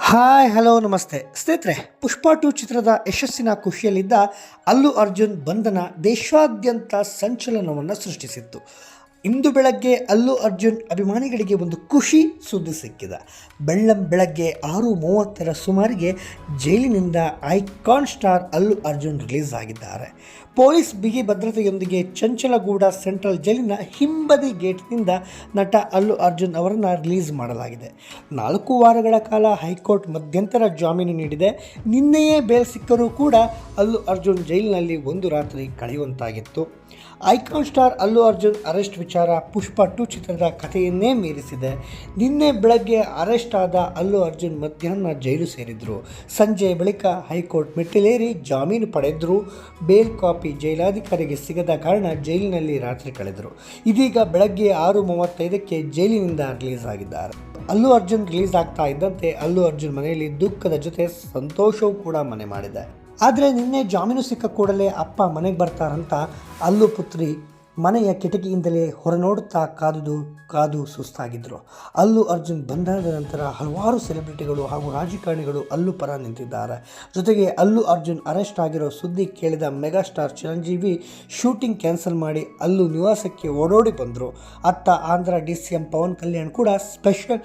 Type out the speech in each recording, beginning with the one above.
Hi, hello, ನಮಸ್ತೆ. ಸ್ನೇಹಿತರೆ, ಪುಷ್ಪ to ಚಿತ್ರದ ಯಶಸ್ಸಿನ ಖುಷಿಯಲ್ಲಿದ್ದ ಅಲ್ಲು ಅರ್ಜುನ್ ಬಂಧನ ದೇಶಾದ್ಯಂತ ಸಂಚಲನವನ್ನು ಸೃಷ್ಟಿಸಿತ್ತು. ಇಂದು ಬೆಳಗ್ಗೆ ಅಲ್ಲು ಅರ್ಜುನ್ ಅಭಿಮಾನಿಗಳಿಗೆ ಒಂದು ಖುಷಿ ಸುದ್ದಿ ಸಿಕ್ಕಿದೆ. ಬೆಳ್ಳಂ ಬೆಳಗ್ಗೆ ಆರು ಮೂವತ್ತರ ಸುಮಾರಿಗೆ ಜೈಲಿನಿಂದ icon star Allu Arjun release ಆಗಿದ್ದಾರೆ. ಪೊಲೀಸ್ ಬಿಗಿ ಭದ್ರತೆಯೊಂದಿಗೆ ಚಂಚಲಗೂಡ ಸೆಂಟ್ರಲ್ ಜೈಲಿನ ಹಿಂಬದಿ ಗೇಟ್ನಿಂದ ನಟ ಅಲ್ಲು ಅರ್ಜುನ್ ಅವರನ್ನು ರಿಲೀಸ್ ಮಾಡಲಾಗಿದೆ. ನಾಲ್ಕು ವಾರಗಳ ಕಾಲ ಹೈಕೋರ್ಟ್ ಮಧ್ಯಂತರ ಜಾಮೀನು ನೀಡಿದೆ. ನಿನ್ನೆಯೇ ಬೇಲ್ ಸಿಕ್ಕರೂ ಕೂಡ ಅಲ್ಲು ಅರ್ಜುನ್ ಜೈಲಿನಲ್ಲಿ ಒಂದು ರಾತ್ರಿ ಕಳೆಯುವಂತಾಗಿತ್ತು. Icon star Allu Arjun arrest ವಿಚಾರ ಪುಷ್ಪ ಟು ಚಿತ್ರದ ಕಥೆಯನ್ನೇ ಮೀರಿಸಿದೆ. ನಿನ್ನೆ ಬೆಳಗ್ಗೆ ಅರೆಸ್ಟ್ ಆದ ಅಲ್ಲು ಅರ್ಜುನ್ ಮಧ್ಯಾಹ್ನ ಜೈಲು ಸೇರಿದ್ರು. ಸಂಜೆ ಬಳಿಕ ಹೈಕೋರ್ಟ್ ಮೆಟ್ಟಿಲೇರಿ ಜಾಮೀನು ಪಡೆದರು. ಬೇಲ್ ಕಾಪಿ ಜೈಲಾಧಿಕಾರಿಗೆ ಸಿಗದ ಕಾರಣ ಜೈಲಿನಲ್ಲಿ ರಾತ್ರಿ ಕಳೆದರು. ಇದೀಗ ಬೆಳಗ್ಗೆ ಆರು ಮೂವತ್ತೈದಕ್ಕೆ ಜೈಲಿನಿಂದ ರಿಲೀಸ್ ಆಗಿದ್ದಾರೆ. ಅಲ್ಲು ಅರ್ಜುನ್ ರಿಲೀಸ್ ಆಗ್ತಾ ಇದ್ದಂತೆ ಅಲ್ಲು ಅರ್ಜುನ್ ಮನೆಯಲ್ಲಿ ದುಃಖದ ಜೊತೆ ಸಂತೋಷವೂ ಕೂಡ ಮನೆ ಮಾಡಿದೆ ಆದರೆ ನಿನ್ನೆ ಜಾಮೀನು ಸಿಕ್ಕ ಕೂಡಲೇ ಅಪ್ಪ ಮನೆಗೆ ಬರ್ತಾರಂತ ಅಲ್ಲು ಪುತ್ರಿ ಮನೆಯ ಕಿಟಕಿಯಿಂದಲೇ ಹೊರ ನೋಡುತ್ತಾ ಕಾದುದು, ಕಾದು ಸುಸ್ತಾಗಿದ್ದರು ಅಲ್ಲು ಅರ್ಜುನ್ ಬಂಧನದ ನಂತರ ಹಲವಾರು ಸೆಲೆಬ್ರಿಟಿಗಳು ಹಾಗೂ ರಾಜಕಾರಣಿಗಳು ಅಲ್ಲೂ ಪರ ನಿಂತಿದ್ದಾರೆ. ಜೊತೆಗೆ ಅಲ್ಲು ಅರ್ಜುನ್ ಅರೆಸ್ಟ್ ಆಗಿರೋ ಸುದ್ದಿ ಕೇಳಿದ ಮೆಗಾಸ್ಟಾರ್ ಚಿರಂಜೀವಿ ಶೂಟಿಂಗ್ ಕ್ಯಾನ್ಸಲ್ ಮಾಡಿ ಅಲ್ಲು ನಿವಾಸಕ್ಕೆ ಓಡೋಡಿ ಬಂದರು. ಅತ್ತ Andhra D C M Pavan Kalyan ಕೂಡ ಸ್ಪೆಷಲ್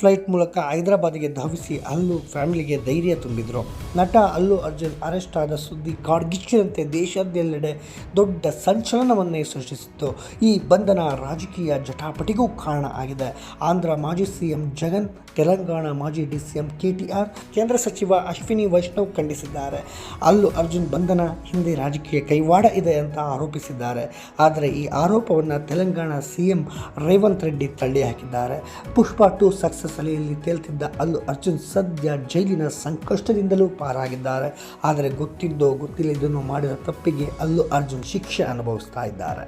ಫ್ಲೈಟ್ ಮೂಲಕ ಹೈದರಾಬಾದಿಗೆ ಧಾವಿಸಿ ಅಲ್ಲೂ ಫ್ಯಾಮಿಲಿಗೆ ಧೈರ್ಯ ತುಂಬಿದರು. ನಟ ಅಲ್ಲು ಅರ್ಜುನ್ ಅರೆಸ್ಟ್ ಆದ ಸುದ್ದಿ ಕಾಡ್ಗಿಚ್ಚಿನಂತೆ ದೇಶಾದ್ಯಲ್ಲೆಡೆ ದೊಡ್ಡ ಸಂಚಲನವನ್ನೇ ಸೃಷ್ಟಿಸಿತ್ತು ಈ ಬಂಧನ ರಾಜಕೀಯ ಜಟಾಪಟಿಗೂ ಕಾರಣ ಆಗಿದೆ. ಆಂಧ್ರ ಮಾಜಿ ಸಿಎಂ ಜಗನ್, ತೆಲಂಗಾಣ ಮಾಜಿ D CM K T R, ಕೇಂದ್ರ ಸಚಿವ ಅಶ್ವಿನಿ ವೈಷ್ಣವ್ ಖಂಡಿಸಿದ್ದಾರೆ. ಅಲ್ಲು ಅರ್ಜುನ್ ಬಂಧನ ಹಿಂದೆ ರಾಜಕೀಯ ಕೈವಾಡ ಇದೆ ಅಂತ ಆರೋಪಿಸಿದ್ದಾರೆ. ಆದರೆ ಈ ಆರೋಪವನ್ನು ತೆಲಂಗಾಣ ಸಿಎಂ ರೇವಂತ್ ರೆಡ್ಡಿ ತಳ್ಳಿ ಹಾಕಿದ್ದಾರೆ. ಪುಷ್ಪ ಟು ಸಕ್ಸಸ್ ಅಲೆಯಲ್ಲಿ ತೇಲ್ತಿದ್ದ ಅಲ್ಲು ಅರ್ಜುನ್ ಸದ್ಯ ಜೈಲಿನ ಸಂಕಷ್ಟದಿಂದಲೂ ಪಾರಾಗಿದ್ದಾರೆ. ಆದರೆ ಗೊತ್ತಿದ್ದೋ ಗೊತ್ತಿಲ್ಲದನ್ನು ಮಾಡಿದ ತಪ್ಪಿಗೆ ಅಲ್ಲು ಅರ್ಜುನ್ ಶಿಕ್ಷೆ ಅನುಭವಿಸ್ತಾ ಇದ್ದಾರೆ.